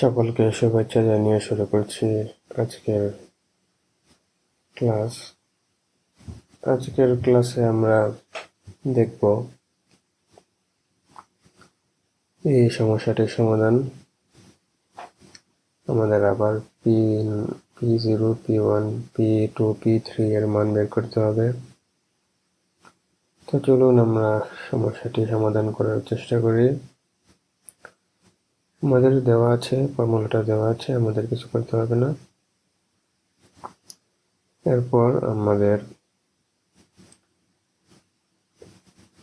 সকলকে শুভেচ্ছা জানিয়ে শুরু করছি আজকের ক্লাস। আজকের ক্লাসে আমরা দেখব এই সমস্যাটির সমাধান। আমাদের আবার P P zero P one P two P three এর মান বের করতে হবে। তো চলুন আমরা সমস্যাটি সমাধান করার চেষ্টা করি। আমাদের দেওয়া আছে, ফর্মুলাটা দেওয়া আছে, আমাদের কিছু করতে হবে না। এরপর আমাদের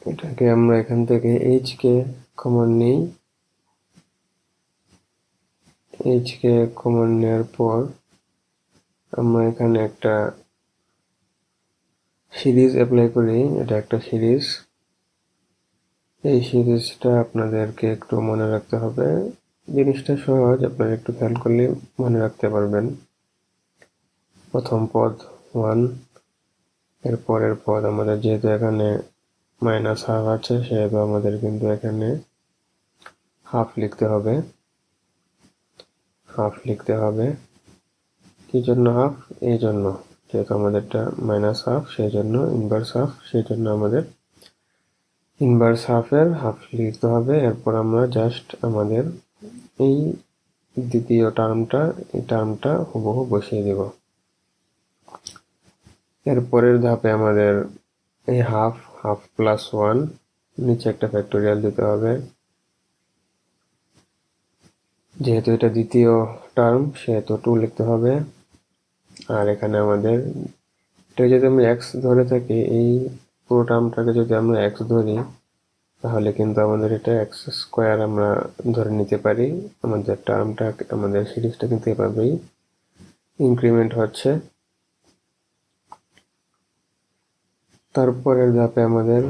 এটাকে আমরা এখান থেকে এইচ কে কমন নিই। এইচ কে কমন নেওয়ার পর আমরা এখানে একটা সিরিজ অ্যাপ্লাই করি, এটা একটা সিরিজ। এই সিরিজটা আপনাদেরকে একটু মনে রাখতে হবে। জিনিসটা সহজ, আপনারা একটু খেয়াল করলে মনে রাখতে পারবেন। প্রথম পদ ওয়ানের পরের পদ আমাদের যেহেতু এখানে মাইনাস হাফ আছে, সেহেতু আমাদের কিন্তু এখানে হাফ লিখতে হবে। হাফ লিখতে হবে। কি জন্য হাফ এই জন্য। যেহেতু আমাদেরটা মাইনাস হাফ সেই জন্য ইনভার্স হাফ সেই জন্য আমাদের ইনভার্স হাফের হাফ লিখতে হবে। এরপর আমরা জাস্ট আমাদের এই দ্বিতীয় টার্মটা এই টার্মটা হুবহু বসিয়ে দেব। এরপরের ধাপে আমাদের এই হাফ হাফ প্লাস ওয়ান নিচে একটা ফ্যাক্টোরিয়াল দিতে হবে। যেহেতু এটা দ্বিতীয় টার্ম সেহেতু টু লিখতে হবে। আর এখানে আমাদের, এটা যদি আমরা এক্স ধরে থাকি, এই পুরো টার্মটাকে যদি আমরা এক্স ধরি তাহলে কিন্তু আমাদের এটা এক্স স্কোয়ার আমরা ধরে নিতে পারি। আমাদের টার্মটা, আমাদের সিরিজটা কিন্তু এভাবেই ইনক্রিমেন্ট হচ্ছে। তারপরের ধাপে আমাদের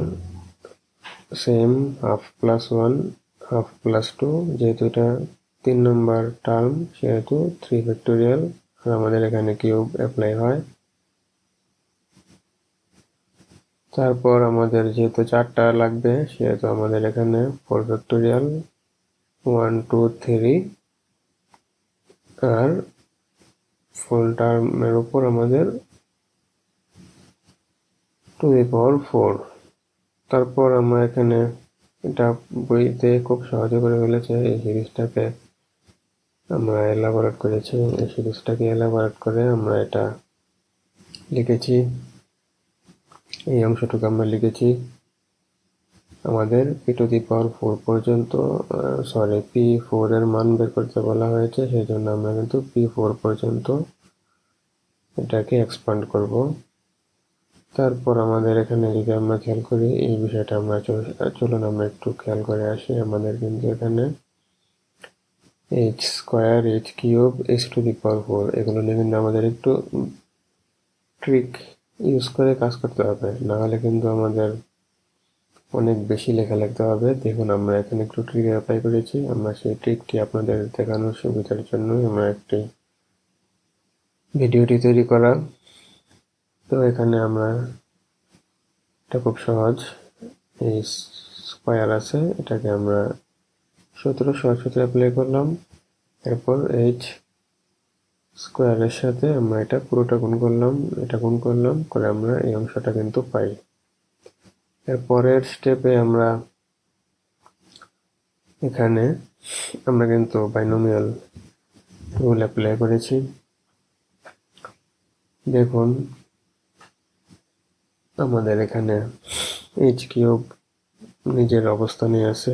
same half plus one half plus two যেহেতু এটা তিন নম্বর টার্ম সেহেতু থ্রি ফ্যাক্টোরিয়াল আর আমাদের এখানে কিউব অ্যাপ্লাই হয়। তারপর আমাদের যেহেতু চারটা লাগবে, সেহেতু আমাদের এখানে four factorial one two three আর ফুল টার্মের উপর আমাদের টু দি পাওয়ার ফোর তারপর আমরা এখানে এটা বইতে খুব সহজে করে ফেলেছে, এই সিরিজটাকে আমরা এলাবোরেট করেছি, এই সিরিজটাকে এলাবোরেট করে আমরা এটা লিখেছি। এই অংশটুকু আমরা লিখেছি। আমাদের P to the power four পর্যন্ত সরি পি ফোর এর মান বের করতে বলা হয়েছে, সেই জন্য আমরা কিন্তু পি ফোর পর্যন্ত এটাকে এক্সপান্ড করব। তারপর আমাদের এখানে যদি আমরা খেয়াল করি, এই বিষয়টা আমরা চলুন আমরা একটু খেয়াল করে আসি। আমাদের কিন্তু এখানে H square H cube H to the power four এগুলো নিয়ে কিন্তু আমাদের একটু ট্রিক ইউজ করে কাজ করতে হবে। না হলে কিন্তু আমাদের অনেক বেশি লেখা লিখতে হবে। দেখুন, আমরা এখানে একটু ট্রিক অ্যাপ্লাই করেছি। আমরা সেই ট্রিকটি আপনাদের দেখানোর সুবিধার জন্য আমরা একটি ভিডিওটি তৈরি করা তো এখানে আমরা, এটা খুব সহজ। এই স্কোয়ার আছে, এটাকে আমরা সতেরো সতেরো অ্যাপ্লাই করলাম। এরপর এইচ স্কোয়ারের সাথে আমরা এটা পুরোটা গুণ করলাম, এটা গুণ করলাম, করে আমরা এই অংশটা কিন্তু পাই। এর পরের স্টেপে আমরা এখানে আমরা কিন্তু বাইনোমিয়াল রুল অ্যাপ্লাই করেছি। দেখুন, আমাদের এখানে এইচ কিউব নিজের অবস্থানে আছে।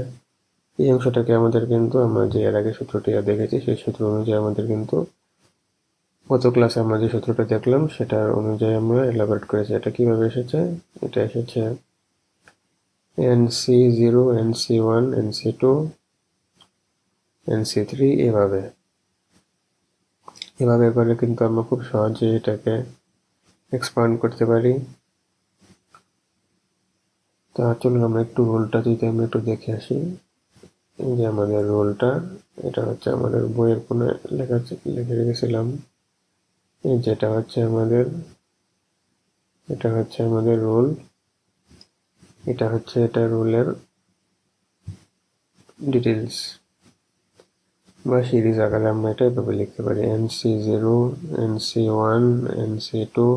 এই অংশটাকে আমাদের কিন্তু আমরা যে এর আগে সূত্রটি দেখেছি, সেই সূত্র অনুযায়ী আমাদের কিন্তু গত ক্লাসে আমরা যে সূত্রটা দেখলাম, সেটার অনুযায়ী আমরা এলাবোরেট করেছি। এটা কীভাবে এসেছে? এটা এসেছে N C zero N C one N C two N C three এভাবে। এভাবে করে কিন্তু আমরা খুব সহজে এটাকে এক্সপান্ড করতে পারি। তা চলুন আমরা একটু রোলটা যদি আমরা একটু দেখে আসি, যে আমাদের রোলটা, এটা হচ্ছে আমাদের বইয়ের কোনো লেখা লিখে রেখেছিলাম। যেটা হচ্ছে আমাদের, এটা হচ্ছে আমাদের রোল। এটা হচ্ছে এটা রোলের ডিটেলস বা সিরিজ আকারে আমরা এটা এভাবে লিখতে পারি। N C zero N C one N C two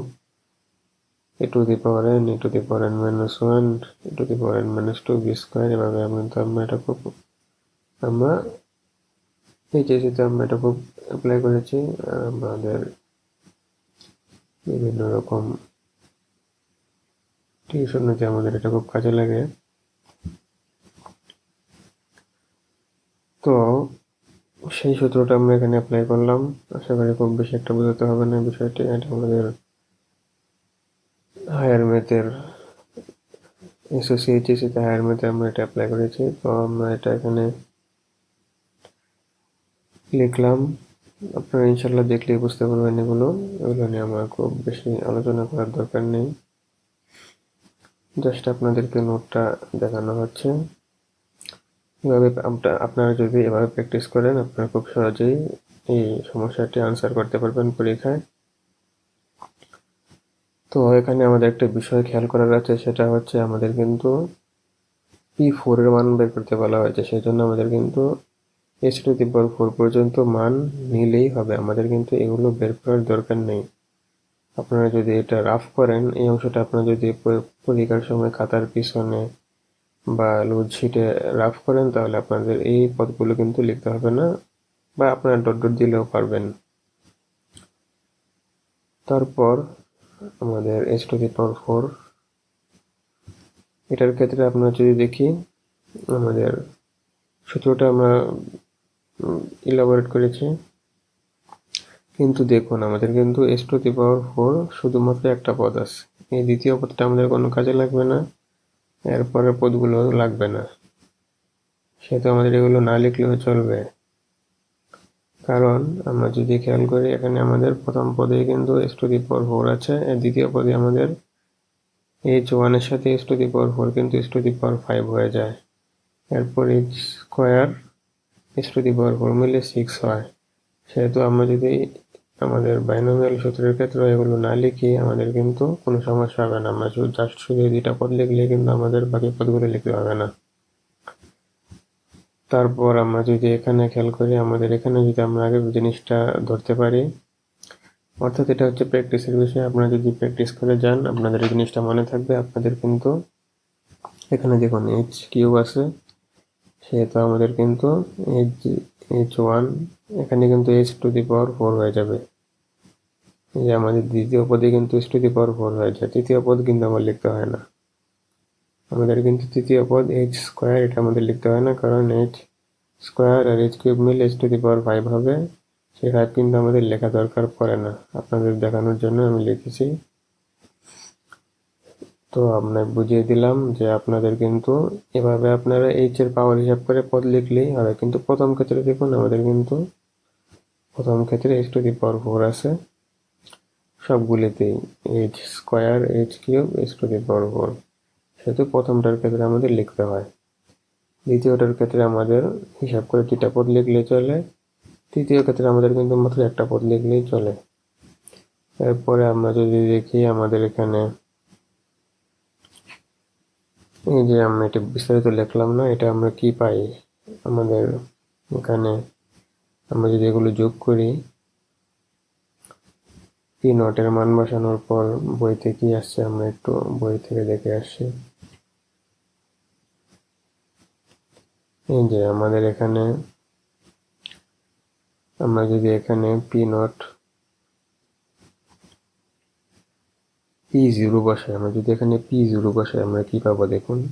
A to the power N A to the power N minus one A to the power N minus two B square এভাবে কিন্তু আমরা এটা খুব আমরা এই যেহেতু আমরা এটা খুব অ্যাপ্লাই করেছি, আমাদের বিভিন্ন রকম টিউশন যে আমাদের এটা খুব কাজে লাগে। তো সেই সূত্রটা আমরা এখানে অ্যাপ্লাই করলাম। আশা করি খুব বেশি একটা বোঝাতে হবে না বিষয়টি। এটা আমাদের হায়ার ম্যাথের এসোসিয়েটিসিতে হায়ার ম্যাথে আমরা এটা অ্যাপ্লাই করেছি। তো আমরা এটা এখানে লিখলাম। আপনারা ইনশাল্লাহ দেখলেই বুঝতে পারবেন এগুলো। এগুলো নিয়ে আমার খুব বেশি আলোচনা করার দরকার নেই। জাস্ট আপনাদেরকে নোটটা দেখানো হচ্ছে। এভাবে আপনারা যদি এভাবে প্র্যাকটিস করেন, আপনারা খুব সহজেই এই সমস্যাটি আনসার করতে পারবেন পরীক্ষায়। তো এখানে আমাদের একটা বিষয় খেয়াল করার আছে, সেটা হচ্ছে আমাদের কিন্তু পি ফোরের মান বের করতে বলা হয়েছে। সেই জন্য আমাদের কিন্তু S to the power four পর্যন্ত, মান নিলেই হবে। আমাদের কিন্তু এগুলো বের করার দরকার নেই। আপনারা যদি এটা রাফ করেন, এই অংশটা আপনারা যদি পরীক্ষার সময় খাতার পিছনে বা লোডশিটে রাফ করেন, তাহলে আপনাদের এই পদগুলো কিন্তু লিখতে হবে না বা আপনারা ডট ডট দিলেও পারবেন। তারপর আমাদের S to the power four এটার ক্ষেত্রে আপনারা যদি দেখি, আমাদের সূত্রটা আমরা ইলাবোরেট করেছি। কিন্তু দেখুন, আমাদের কিন্তু S to the power four শুধুমাত্র একটা পদ আছে। এই দ্বিতীয় পদটা আমাদের কোনো কাজে লাগবে না এরপরের পদগুলো লাগবে না। সেহেতু আমাদের এগুলো না লিখলেও চলবে। কারণ আমরা যদি খেয়াল করি, এখানে আমাদের প্রথম পদে কিন্তু S to the power four আছে আর দ্বিতীয় পদে আমাদের এইচ ওয়ানের সাথে S to the power four কিন্তু S to the power five হয়ে যায়। এরপর এইচ স্কোয়ার এস মিলে সিক্স হয়। সেহেতু আমরা যদি আমাদের বাইনোমিয়াল সূত্রের ক্ষেত্রে এগুলো না লিখি, আমাদের কিন্তু কোনো সমস্যা হবে না। আমরা শুধু জাস্ট শুধু দুইটা পদ লিখলে কিন্তু আমাদের বাকি পদগুলো লিখতে হবে না। তারপর আমরা যদি এখানে খেয়াল করি, আমাদের এখানে যদি আমরা আগে জিনিসটা ধরতে পারি, অর্থাৎ এটা হচ্ছে প্র্যাকটিসের বিষয়। আপনারা যদি প্র্যাকটিস করে যান, আপনাদের এই জিনিসটা মনে থাকবে। আপনাদের কিন্তু এখানে দেখুন এইচ কিউব আছে। সেহেতু আমাদের কিন্তু এইচ এইচ ওয়ান এখানে কিন্তু H to the power four হয়ে যাবে। যে আমাদের দ্বিতীয় পদে কিন্তু H to the power four হয়ে যায়, তৃতীয় পদ কিন্তু আমার লিখতে হয় না। আমাদের কিন্তু তৃতীয় পদ এইচ স্কোয়ার এটা আমাদের লিখতে হয় না, কারণ এইচ স্কোয়ার আর এইচ কিউব মিলে H to the power five হবে। ফাইভ কিন্তু আমাদের লেখা দরকার পড়ে না। আপনাদের দেখানোর জন্য আমি লিখেছি। তো আপনার বুঝিয়ে দিলাম যে আপনাদের কিন্তু এভাবে আপনারা এইচ এর পাওয়ার হিসাব করে পদ লিখলেই হবে। কিন্তু প্রথম ক্ষেত্রে দেখুন, আমাদের কিন্তু প্রথম ক্ষেত্রে H to the power four আছে, সবগুলিতেই H square H cube H to the power four সেহেতু প্রথমটার ক্ষেত্রে আমাদের লিখতে হয়। দ্বিতীয়টার ক্ষেত্রে আমাদের হিসাব করে দুটা পদ লিখলে চলে। তৃতীয় ক্ষেত্রে আমাদের কিন্তু মাত্র একটা পদ লিখলেই চলে। এরপরে আমরা যদি দেখি আমাদের এখানে এই যে আমরা এটা বিস্তারিত লিখলাম না, এটা আমরা কি পাই? আমাদের এখানে আমরা যদি এগুলো যোগ করি, পি নটের মান বসানোর পর বইতে কি আসছে? আমরা একটু বই থেকে দেখে আসছি এই যে আমাদের এখানে, আমরা যদি এখানে পি নট পি জিরো বসাই আমরা। যদি এখানে পি জিরো বসাই, আমরা কি পাবো দেখুন?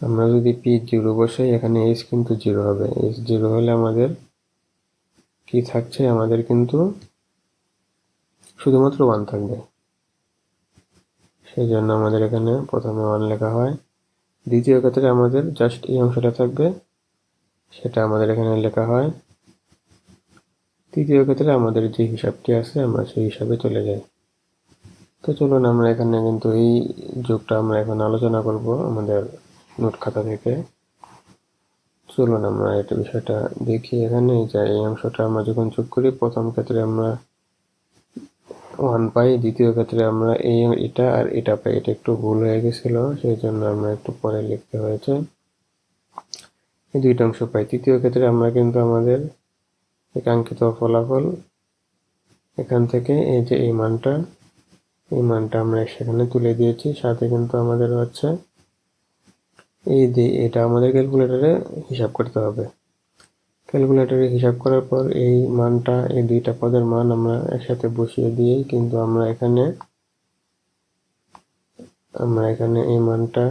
আমরা যদি পি জিরো বসাই, এখানে এস কিন্তু জিরো হবে। এস জিরো হলে আমাদের কি থাকছে? আমাদের কিন্তু শুধুমাত্র ওয়ান থাকবে। সেই জন্য আমাদের এখানে প্রথমে ওয়ান লেখা হয়। দ্বিতীয় ক্ষেত্রে আমাদের জাস্ট এই অংশটা থাকবে। সেটা আমাদের এখানে লেখা হয়। তৃতীয় ক্ষেত্রে আমাদের যে হিসাবটি আছে, আমরা সেই হিসাবে চলে যাই। তো চলুন আমরা এখানে কিন্তু এই যোগটা আমরা এখন আলোচনা করব আমাদের নোট খাতা থেকে। চলুন আমরা এটা বিষয়টা দেখি এখানে যে এই অংশটা আমরা যখন যোগ করি, প্রথম ক্ষেত্রে আমরা ওয়ান পাই, দ্বিতীয় ক্ষেত্রে আমরা এই এটা আর এটা পাই। এটা একটু ভুল হয়ে গেছিল সেই জন্য আমরা একটু পরে লিখতে হয়েছে। এই দুইটা অংশ পাই। তৃতীয় ক্ষেত্রে আমরা কিন্তু আমাদের এই কাঙ্ক্ষিত ফলাফল এখান থেকে, এই যে এই মানটা এই মানটা আমরা সেখানে তুলে দিয়েছি। সাথে কিন্তু আমাদের হচ্ছে এই যে এটা আমাদের ক্যালকুলেটরে হিসাব করতে হবে। ক্যালকুলেটরে হিসাব করার পর এই মানটা, এই দুইটা পদের মান আমরা একসাথে বসিয়ে দিয়েই কিন্তু আমরা এখানে আমরা এখানে এই মানটা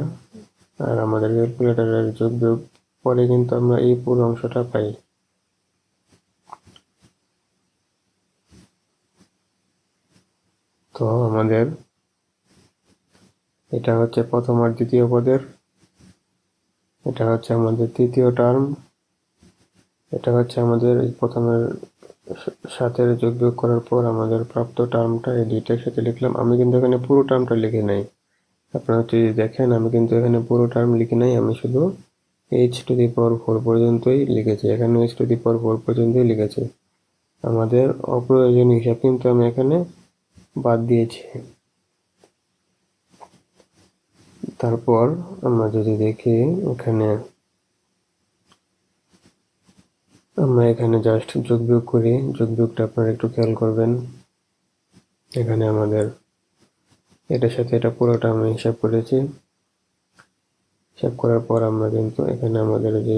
আর আমাদের ক্যালকুলেটরের যোগ বিয়োগ পরে কিন্তু আমরা এই পুরো অংশটা পাই। তো আমাদের এটা হচ্ছে প্রথম আর দ্বিতীয় পদের। এটা হচ্ছে আমাদের তৃতীয় টার্ম এটা হচ্ছে আমাদের এই প্রথমের সাথে যোগ বিয়োগ করার পর আমাদের প্রাপ্ত টার্মটা এই দুইটার সাথে লিখলাম। আমি কিন্তু এখানে পুরো টার্মটা লিখে নাই। আপনারা যদি দেখেন, আমি কিন্তু এখানে পুরো টার্ম লিখি নাই। আমি শুধু H to the power four পর্যন্তই লিখেছি। এখানে H to the power four পর্যন্তই লিখেছি। আমাদের অপ্রয়োজনীয় হিসাব কিন্তু আমি এখানে বাদ দিয়েছি। তারপর আমরা যদি দেখি এখানে, আমরা এখানে জাস্ট যোগ বিয়োগ করি। যোগ বিয়োগটা আপনারা একটু খেয়াল করবেন। এখানে আমাদের এটার সাথে এটা পুরোটা আমরা হিসাব করেছি। হিসাব করার পর আমরা কিন্তু এখানে আমাদের যে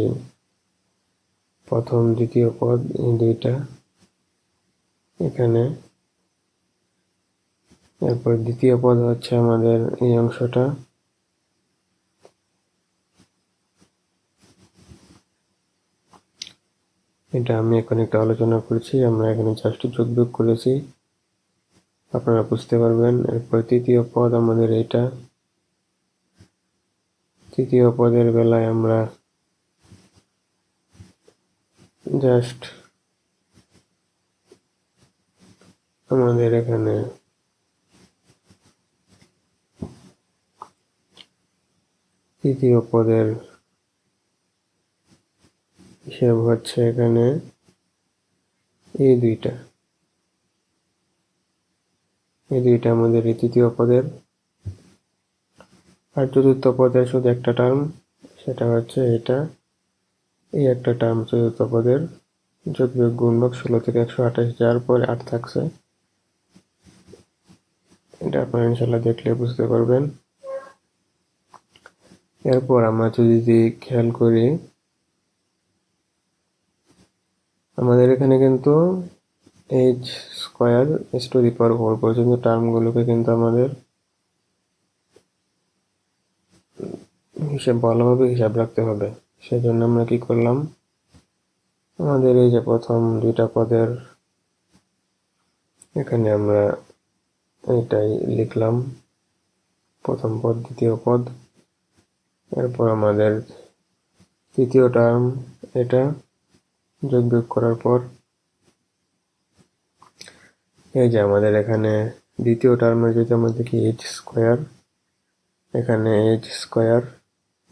প্রথম, দ্বিতীয় পদ এই দুইটা, এখানে এরপর দ্বিতীয় পদ হচ্ছে আমাদের এই অংশটা। এটা আমি এখন একটু আলোচনা করছি, আমরা এখানে জাস্ট যোগ বিয়োগ করেছি। আপনারা বুঝতে পারবেন, এরপর তৃতীয় পদ আমাদের এটা তৃতীয় পদের বেলায় আমরা জাস্ট আমাদের এখানে তৃতীয় পদের হিসাব হচ্ছে এখানে এই দুইটা। এই দুইটা আমাদের এই তৃতীয় পদের। আর চতুর্থ পদের শুধু একটা টার্ম সেটা হচ্ছে এটা। এই একটা টার্ম চতুর্থ পদের যোগ বিয়োগ গুণক ষোলো থেকে একশো আঠাশ যাওয়ার পরে আট থাকছে। এটা আপনারা ইনশাল্লাহ দেখলে বুঝতে পারবেন। এরপর আমরা যদি খেয়াল করি, আমাদের এখানে কিন্তু H square S to the power four পর্যন্ত টার্মগুলোকে কিন্তু আমাদের হিসাব ভালোভাবে হিসাব রাখতে হবে। সেজন্য আমরা কি করলাম, আমাদের এই যে প্রথম দুইটা পদের এখানে আমরা এটাই লিখলাম, প্রথম পদ, দ্বিতীয় পদ। এরপর আমাদের তৃতীয় টার্ম এটা যোগ বিয়োগ করার পর এই যে আমাদের এখানে দ্বিতীয় টার্মে যদি আমরা দেখি এইচ স্কোয়ার এখানে এইচ স্কোয়ার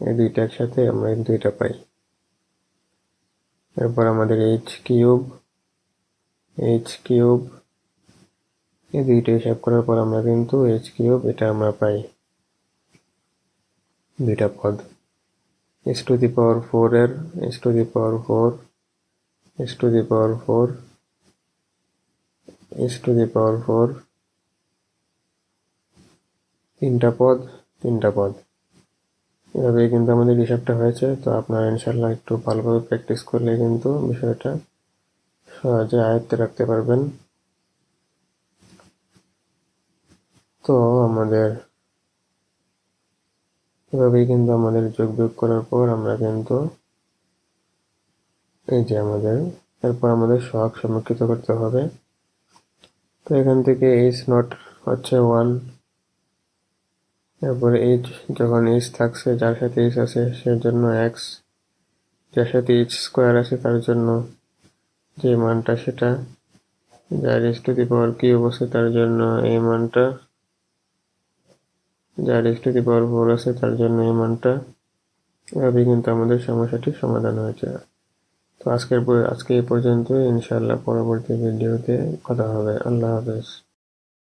এই দুইটা একসাথে আমরা কিন্তু এটা পাই। এরপর আমাদের এইচ কিউব এইচ কিউব এই দুইটা হিসাব করার পর আমরা কিন্তু এইচ কিউব এটা আমরা পাই। দুইটা পদ। S to the power four এর S to the power four S to the power four S to the power four তিনটা পদ তিনটা পদ। এভাবেই কিন্তু আমাদের হিসাবটা হয়েছে, তো আপনারা ইনশাল্লাহ একটু ভালোভাবে প্র্যাকটিস করলে কিন্তু বিষয়টা সহজে আয়ত্তে রাখতে পারবেন। তো আমাদের এভাবেই কিন্তু আমাদের যোগ বিয়োগ করার পর আমরা কিন্তু এই যে আমাদের, এরপর আমাদের সহগ সমীকৃত করতে হবে। তো এখান থেকে এইচ নট হচ্ছে ওয়ান এরপরে এইচ যখন এইচ থাকছে, যার সাথে এইচ আছে, সের জন্য এক্স যার সাথে এইচ স্কোয়ার আছে, তার জন্য যে মানটা সেটা, যার S to the power cube আছে তার জন্য এই মানটা যার পাওয়ার ফোর আছে, তার জন্য এই মানটা এভাবে কিন্তু আমাদের সমস্যাটির সমাধান হয়েছে। তো আজকের আজকে এই পর্যন্ত ইনশাআল্লাহ পরবর্তী ভিডিওতে কথা হবে। আল্লাহ হাফেজ।